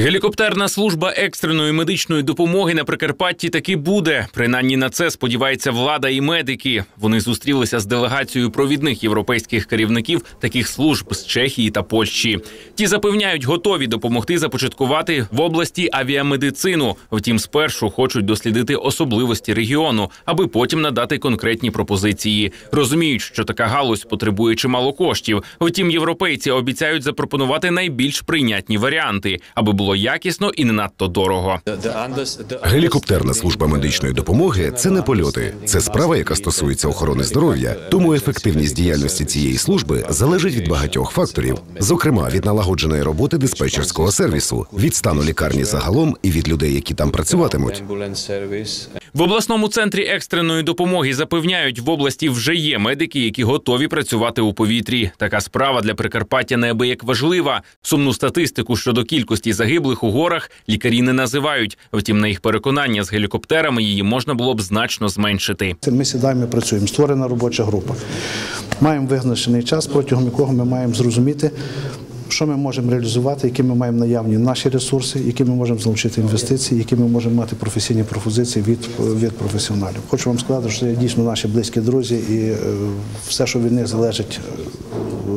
Гелікоптерна служба екстреної медичної допомоги на Прикарпатті таки буде. Принаймні на це сподівається влада і медики. Вони зустрілися з делегацією провідних європейських керівників таких служб з Чехії та Польщі. Ті запевняють, готові допомогти започаткувати в області авіамедицину. Втім, спершу хочуть дослідити особливості регіону, аби потім надати конкретні пропозиції. Розуміють, що така галузь потребує чимало коштів. Втім, європейці обіцяють запропонувати найбільш прийнятні варіанти, аби було якісно і не надто дорого. Гелікоптерна служба медичної допомоги це не польоти, це справа, яка стосується охорони здоров'я. Тому ефективність діяльності цієї служби залежить від багатьох факторів, зокрема від налагодженої роботи диспетчерського сервісу, від стану лікарні загалом і від людей, які там працюватимуть. В обласному центрі екстреної допомоги запевняють, в області вже є медики, які готові працювати у повітрі. Така справа для Прикарпаття неабияк важлива. Сумну статистику щодо кількості загиблих у горах лікарі не називають. Втім, на їх переконання з гелікоптерами її можна було б значно зменшити. Ми сідаємо працюємо. Створена робоча група. Маємо визначений час, протягом якого ми маємо зрозуміти, що ми можемо реалізувати, які ми маємо наявні наші ресурси, які ми можемо залучити інвестиції, які ми можемо мати професійні пропозиції від, від професіоналів. Хочу вам сказати, що це дійсно наші близькі друзі, і е, все, що від них залежить, е,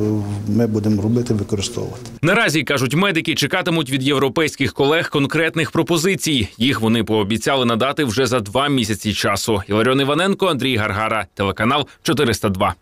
ми будемо робити, використовувати. Наразі кажуть медики, чекатимуть від європейських колег конкретних пропозицій. Їх вони пообіцяли надати вже за два місяці часу. Іларіон Іваненко, Андрій Гаргара, телеканал 402.